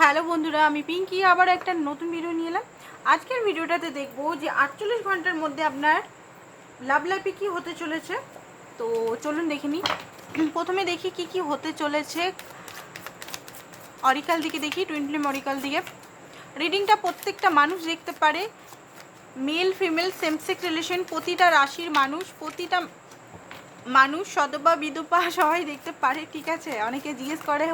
Hello বন্ধুরা, আমি পিঙ্কি, আবার একটা নতুন ভিডিও নিয়ে এলাম। আজকের ভিডিওটাতে দেখব যে আটচল্লিশ ঘণ্টার মধ্যে আপনার লাভ লাইফে কী হতে চলেছে। তো চলুন দেখে নিই। প্রথমে দেখি কি কি হতে চলেছে। অরিকাল দিকে দেখি, টুইন ফ্লেম অরিকাল দিকে। রিডিংটা প্রত্যেকটা মানুষ দেখতে পারে। মেল, ফিমেল, সেমসেক্স রিলেশন, প্রতিটা রাশির মানুষ, প্রতিটা মানুষ সদবা বিদুপা সবাই দেখতে পারে, ঠিক আছে? অনেকে জিজ্ঞেস করে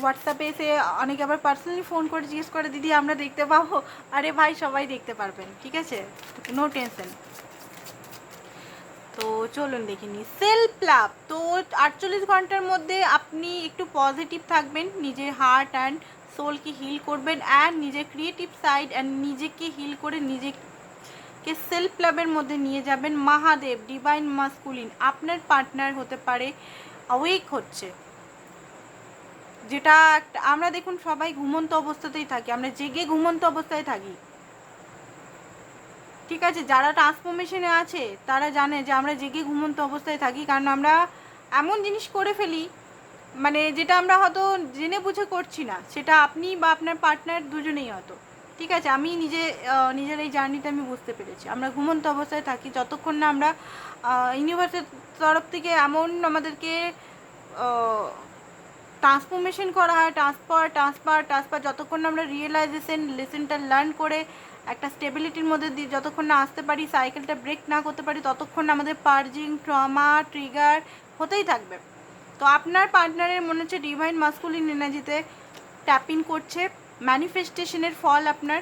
হোয়াটসঅ্যাপে এসে অনেকে আবার পার্সোনালি ফোন করে জিজ্ঞেস করে, দিদি, আমরা দেখতে পাবো? আরে ভাই, সবাই দেখতে পারবেন, ঠিক আছে? নো টেনশন তো চলুন দেখে নিই। সেলফ লাভ তো আটচল্লিশ ঘণ্টার মধ্যে আপনি একটু পজিটিভ থাকবেন, নিজের হার্ট অ্যান্ড সোলকে হিল করবেন অ্যান্ড নিজের ক্রিয়েটিভ সাইড অ্যান্ড নিজেকে হিল করে নিজেকে সেলফ লাভের মধ্যে নিয়ে যাবেন। মহাদেব ডিভাইন মাস্কুলিন আপনার পার্টনার হতে পারে অওয়েক হচ্ছে। যেটা আমরা দেখুন সবাই ঘুমন্ত অবস্থাতেই থাকি, আমরা জেগে ঘুমন্ত অবস্থায় থাকি। ঠিক আছে, যারা ট্রান্সফরমেশনে আছে, তারা জানে যে আমরা জেগে ঘুমন্ত অবস্থায় থাকি, কারণ আমরা এমন জিনিস করে ফেলি মানে যেটা আমরা হয়তো জেনে বুঝে করছি না, সেটা আপনি বা আপনার পার্টনার দুজনেই হয়তো। ঠিক আছে, আমি নিজে নিজের এই জার্নিতে আমি বুঝতে পেরেছি। আমরা ঘুমন্ত অবস্থায় থাকি যতক্ষণ না আমরা ইউনিভার্সের তরফ থেকে এমন আমাদেরকে ট্রান্সফরমেশন করা হয় ট্রান্সফার ট্রান্সফার ট্রান্সফার যতক্ষণ না আমরা রিয়েলাইজেশন লেসেনটা লার্ন করে একটা স্টেবিলিটির মধ্যে দিয়ে যতক্ষণ না আসতে পারি সাইকেলটা ব্রেক না করতে পারি, ততক্ষণ আমাদের পার্জিং ট্রমা ট্রিগার হতেই থাকবে। তো আপনার পার্টনারের মনে হচ্ছে ডিভাইন মাস্কুলিন এনার্জিতে ট্যাপিং করছে ম্যানিফেস্টেশনের ফল আপনার,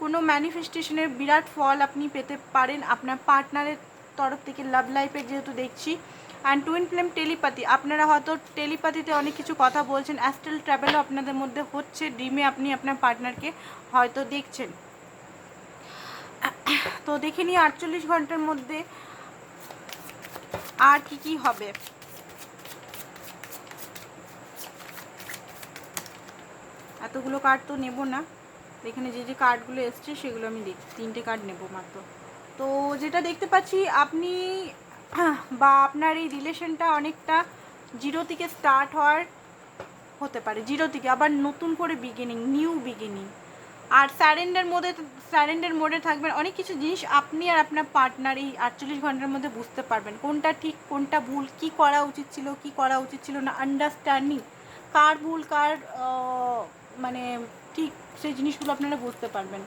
কোনো ম্যানিফেস্টেশনের বিরাট ফল আপনি পেতে পারেন আপনার পার্টনারের তরফ থেকে লাভ লাইফে যেহেতু দেখছি। অ্যান্ড টুইন ফ্লেম টেলিপাতি আপনারা হয়তো টেলিপাতিতে অনেক কিছু কথা বলছেন অ্যাস্ট্রাল ট্রাভেলও আপনাদের মধ্যে হচ্ছে ড্রিমে আপনি আপনার পার্টনারকে হয়তো দেখছেন। তো দেখে নিই আটচল্লিশ ঘণ্টার মধ্যে আর কি কি হবে। এতগুলো কার্ড তো নেব না। এখানে যে যে কার্ডগুলো এসছে, সেগুলো আমি দেখি তিনটে কার্ড নেব মাত্র। তো যেটা দেখতে পাচ্ছি, আপনি বা আপনার এই রিলেশনটা অনেকটা জিরো থেকে স্টার্ট হওয়ার হতে পারে জিরো থেকে, আবার নতুন করে বিগিনিং নিউ বিগিনিং আর স্যারেন্ডার মোডে স্যারেন্ডার মোডে থাকবেন, অনেক কিছু জিনিস আপনি আর আপনার পার্টনার এই আটচল্লিশ ঘণ্টার মধ্যে বুঝতে পারবেন, কোনটা ঠিক, কোনটা ভুল, কি করা উচিত ছিল, কি করা উচিত ছিল না আন্ডারস্ট্যান্ডিং কার ভুল, কার মানে ঠিক, সেই জিনিসগুলো আপনারা বুঝতে পারবেন।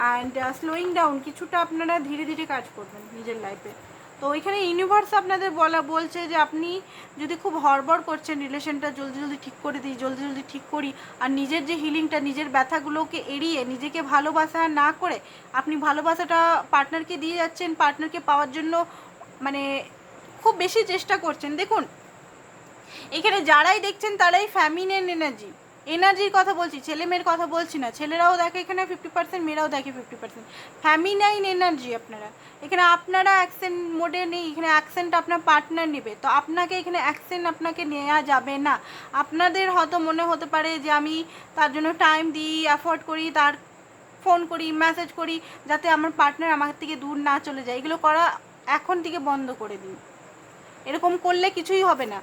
অ্যান্ড স্লোয়িং ডাউন কিছুটা আপনারা ধীরে ধীরে কাজ করবেন নিজের লাইফে তো এখানে ইউনিভার্স আপনাদের বলা বলছে যে আপনি যদি খুব হড়বড় করছেন রিলেশনটা জলদি জলদি ঠিক করে দিই, জলদি জলদি ঠিক করি, আর নিজের যে হিলিংটা নিজের ব্যথাগুলোকে এড়িয়ে নিজেকে ভালোবাসা না করে আপনি ভালোবাসাটা পার্টনারকে দিয়ে যাচ্ছেন পার্টনারকে পাওয়ার জন্য মানে খুব বেশি চেষ্টা করছেন। দেখুন, এখানে যারাই দেখছেন তারাই ফ্যামিনেন এনার্জি এনার্জির কথা বলছি, ছেলে মেয়ের কথা বলছি না। ছেলেরাও দেখে, এখানে ফিফটি পার্সেন্ট মেয়েরাও দেখে ফিফটি পার্সেন্ট ফ্যামিনাইন এনার্জি আপনারা। এখানে আপনারা অ্যাকসেন্ট মোডে নেই, এখানে অ্যাকসেন্ট আপনার পার্টনার নেবে। তো আপনাকে এখানে অ্যাকসেন্ট আপনাকে নেওয়া যাবে না। আপনাদের হয়তো মনে হতে পারে যে আমি তার জন্য টাইম দিই অ্যাফোর্ড করি, তার ফোন করি মেসেজ করি, যাতে আমার পার্টনার আমার থেকে দূর না চলে যায়। এগুলো করা এখন থেকে বন্ধ করে দিন। এরকম করলে কিছুই হবে না।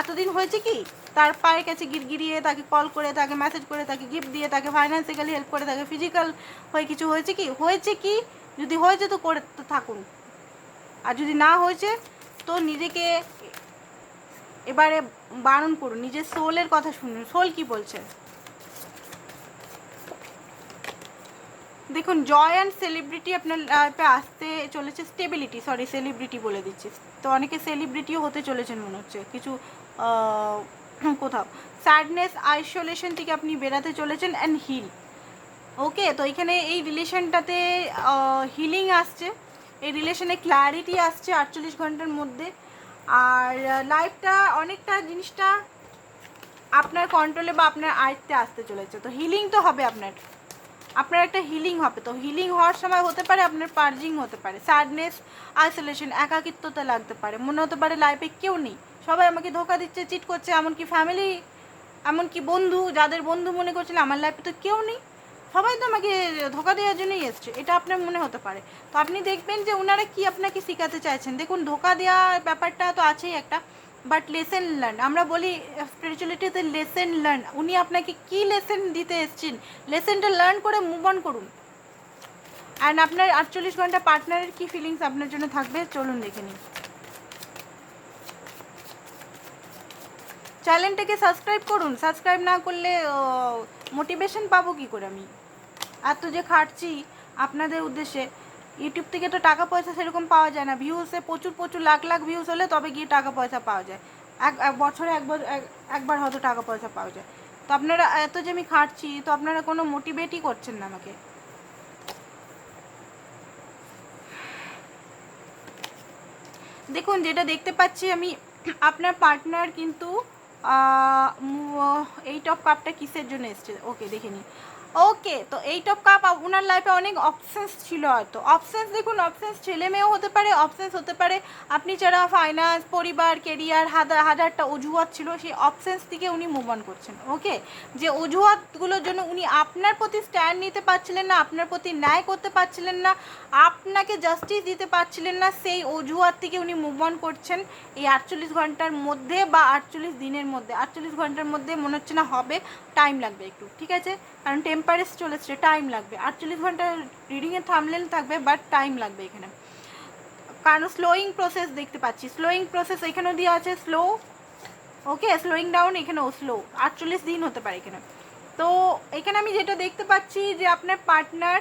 এতদিন হয়েছে কি? তার পায়ের কাছে গিরগিরিয়ে তাকে কল করে, তাকে মেসেজ করে, তাকে গিফট দিয়ে, তাকে ফাইন্যান্সিক্যালি হেল্প করে, তাকে ফিজিক্যাল হয়ে কিছু হয়েছে কি? হয়েছে কি? যদি হয়েছে তো করে থাকুন। আর যদি না হয়েছে, তো নিজেকে এবারে বারণ করুন। নিজের সোলের কথা শুনুন। সোল কি বলছে? দেখুন জয় অ্যান্ড সেলিব্রিটি আপনার লাইফে আসতে চলেছে স্টেবিলিটি সরি সেলিব্রিটি বলে দিচ্ছি। তো অনেকে সেলিব্রিটিও হতে চলেছেন মনে হচ্ছে। কিছু কোথাও। স্যাডনেস আইসোলেশন থেকে আপনি বেরাতে চলেছেন অ্যান্ড হিল ওকে তো এখানে এই রিলেশনটাতে হিলিং আসছে। এই রিলেশনে ক্ল্যারিটি আসছে আটচল্লিশ ঘণ্টার মধ্যে। আর লাইফটা অনেকটা জিনিসটা আপনার কন্ট্রোলে বা আপনার আয়ত্তে আসতে চলেছে। তো হিলিং তো হবে আপনার। আপনার একটা হিলিং হবে তো হিলিং হওয়ার সময় হতে পারে, আপনার পার্জিং হতে পারে। স্যাডনেস আইসোলেশন একাকিত্বতা লাগতে পারে। মনে হতে পারে লাইফে কেউ নেই। সবাই আমাকে ধোকা দিচ্ছে চিট করছে, এমনকি ফ্যামিলি এমনকি বন্ধু, যাদের বন্ধু মনে করছেন আমার লাইফে তো কেউ নেই, সবাই তো আমাকে ধোকা দেওয়ার জন্যই এসছে। এটা আপনার মনে হতে পারে। তো আপনি দেখবেন যে ওনারা কি আপনাকে শেখাতে চাইছেন? দেখুন, ধোকা দেওয়ার ব্যাপারটা তো আছেই একটা। বাট লেসেন লার্ন আমরা বলি স্পিরিচুয়ালিটিতে লেসেন লার্ন উনি আপনাকে কি লেসেন দিতে এসছেন? লেসেনটা লার্ন করে মুভ অন করুন। অ্যান্ড আপনার আটচল্লিশ ঘণ্টা পার্টনারের কি ফিলিংস আপনার জন্য থাকবে? চলুন দেখে নিন চ্যানেলটাকে সাবস্ক্রাইব করুন। সাবস্ক্রাইব না করলে মোটিভেশন পাবো কি করে আমি? এত যে খাটছি আপনাদের উদ্দেশ্যে। ইউটিউব থেকে তো টাকা পয়সা সেরকম পাওয়া যায় না। ভিউসে প্রচুর প্রচুর লাখ লাখ ভিউস হলে তবে গিয়ে টাকা পয়সা পাওয়া যায়। এক এক বছরে একবার এক- একবার হয়তো টাকা পয়সা পাওয়া যায়। তো আপনারা এত যে আমি খাটছি, তো আপনারা কোনো মোটিভেটই করছেন না আমাকে। দেখুন, যেটা দেখতে পাচ্ছি আমি, আপনার পার্টনার কিন্তু এই টপ কাপটা কিসের জন্য এসছে? ওকে দেখে নিই। ওকে তো এই টপ কাপ ওনার লাইফে অনেক অপশানস ছিল হয়তো। অপশানস দেখুন অপশানস ছেলে মেয়েও হতে পারে অপশানস হতে পারে। আপনি যারা ফাইন্যান্স পরিবার কেরিয়ার হাজার হাজারটা অজুহাত ছিল, সেই অপশানস থেকে উনি মুভ অন করছেন ওকে যে অজুহাতগুলোর জন্য উনি আপনার প্রতি স্ট্যান্ড নিতে পারছিলেন না, আপনার প্রতি ন্যায় করতে পারছিলেন না, আপনাকে জাস্টিস দিতে পারছিলেন না, সেই অজুহাত থেকে উনি মুভ অন করছেন। এই আটচল্লিশ ঘণ্টার মধ্যে বা আটচল্লিশ দিনের মধ্যে, আটচল্লিশ ঘণ্টার মধ্যে মনে হচ্ছে না হবে। টাইম লাগবে একটু, ঠিক আছে? কারণ টেম্পারেস চলেছে টাইম লাগবে। আটচল্লিশ ঘণ্টা রিডিংয়ে থামলেন থাকবে বাট টাইম লাগবে এখানে। কারণ স্লোয়িং প্রসেস দেখতে পাচ্ছি। স্লোয়িং প্রসেস এখানেও দেওয়া আছে স্লো ওকে স্লোয়িং ডাউন এখানেও স্লো আটচল্লিশ দিন হতে পারে এখানে। তো এখানে আমি যেটা দেখতে পাচ্ছি যে আপনার পার্টনার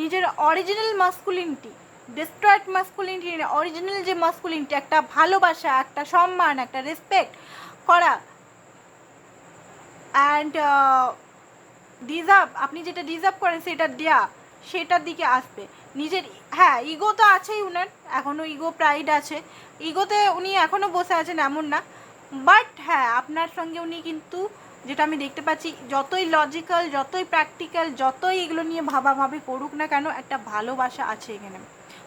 নিজের original masculinity destroyed masculinity original যে মাস্কুলিনিটি একটা ভালোবাসা, একটা সম্মান, একটা রেসপেক্ট করা অ্যান্ড ডিজার্ভ আপনি যেটা ডিজার্ভ করেন সেটা দেয়া, সেটার দিকে আসবে। নিজের হ্যাঁ ইগো তো আছেই উনার এখনও ইগো প্রাইড আছে। ইগোতে উনি এখনও বসে আছেন এমন না। বাট হ্যাঁ আপনার সঙ্গে উনি কিন্তু, যেটা আমি দেখতে পাচ্ছি, যতই লজিক্যাল যতই প্র্যাকটিক্যাল যতই এগুলো নিয়ে ভাবাভাবি করুক না কেন, একটা ভালোবাসা আছে এখানে।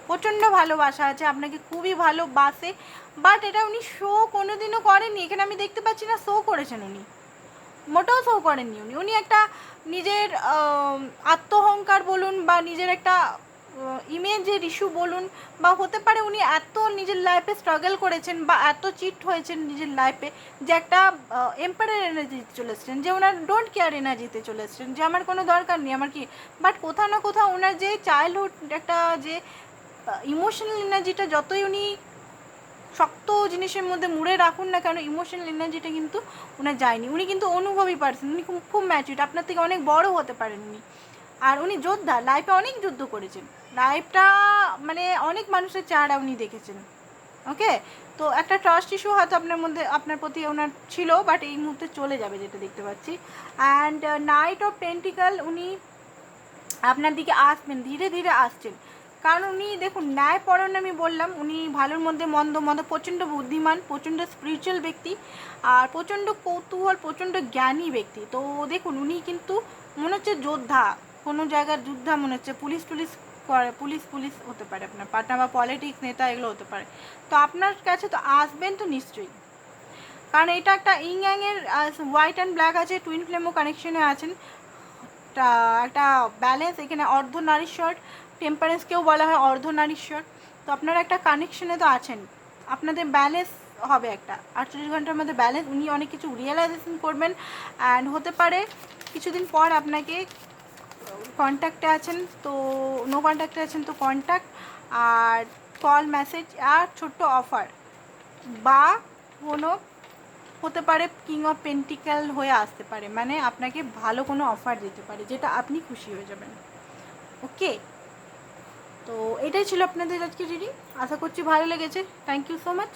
প্রচণ্ড ভালোবাসা আছে, আপনাকে খুবই ভালোবাসে। বাট এটা উনি শো কোনোদিনও করেননি। এখানে আমি দেখতে পাচ্ছি না শো করেছেন উনি। মোটেও শো করেননি উনি। উনি একটা নিজের আত্মহংকার বলুন বা নিজের একটা ইমেজের ইস্যু বলুন বা হতে পারে উনি এত নিজের লাইফে স্ট্রাগল করেছেন বা এত চিট হয়েছেন নিজের লাইফে যে একটা এম্পায়ার এনার্জিতে চলে এসছেন, যে ওনার ডোন্ট কেয়ার এনার্জিতে চলে এসছেন, যে আমার কোনো দরকার নেই, আমার কি বাট কোথাও না কোথাও ওনার যে চাইল্ডহুড একটা যে ইমোশনাল এনার্জিটা যতই উনি শক্ত জিনিসের মধ্যে মুড়ে রাখুন না কেন ইমোশনাল এনার্জিটা কিন্তু ওনার যায়নি। উনি কিন্তু অনুভবী পারছেন উনি খুব খুব আপনার থেকে অনেক বড় হতে পারেননি। আর উনি যোদ্ধা লাইফে অনেক যুদ্ধ করেছেন। লাইফটা মানে অনেক মানুষের চেহারা উনি দেখেছেন। ওকে তো একটা ট্রাস্ট ইস্যু হয়তো আপনার মধ্যে, আপনার প্রতি ওনার ছিল বাট এই মুহূর্তে চলে যাবে যেটা দেখতে পাচ্ছি। অ্যান্ড নাইট অফ পেন্টিকাল উনি আপনার দিকে আসবেন, ধীরে ধীরে আসছেন। কারণ উনি, দেখুন ন্যায় পরণ আমি বললাম, উনি ভালোর মধ্যে মন্দ মন্দ, প্রচণ্ড বুদ্ধিমান, প্রচণ্ড স্পিরিচুয়াল ব্যক্তি, আর প্রচণ্ড কৌতূহল, প্রচণ্ড জ্ঞানী ব্যক্তি। তো দেখুন, উনি কিন্তু মনে হচ্ছে যোদ্ধা, কোনো জায়গার যোদ্ধা মনে হচ্ছে, পুলিশ, টুলিশ করে, পুলিশ পুলিশ হতে পারে আপনার পার্টনার বা পলিটিক্স নেতা এগুলো হতে পারে। তো আপনার কাছে তো আসবেন তো নিশ্চয়ই। কারণ এটা একটা ইং অ্যাংয়ের হোয়াইট অ্যান্ড ব্ল্যাক আছে টুইন ফ্লেমও কানেকশনে আছেন। একটা ব্যালেন্স এখানে অর্ধ নারীশ্বর টেম্পারেন্সকেও বলা হয় অর্ধ নারীশ্বর তো আপনারা একটা কানেকশনে তো আছেন। আপনাদের ব্যালেন্স হবে একটা। আটচল্লিশ ঘণ্টার মধ্যে ব্যালেন্স উনি অনেক কিছু রিয়েলাইজেশন করবেন। অ্যান্ড হতে পারে কিছুদিন পর আপনাকে কন্ট্যাক্টে আছেন, তো নো কন্ট্যাক্টে আছেন তো কন্ট্যাক্ট আর কল মেসেজ আর ছোট্ট অফার বা কোনো হতে পারে কিং অফ পেন্টিক্যাল হয়ে আসতে পারে। মানে আপনাকে ভালো কোনো অফার দিতে পারে, যেটা আপনি খুশি হয়ে যাবেন। ওকে তো এটাই ছিল আপনাদের আজকে রিডিং আশা করছি ভালো লেগেছে। Thank you so much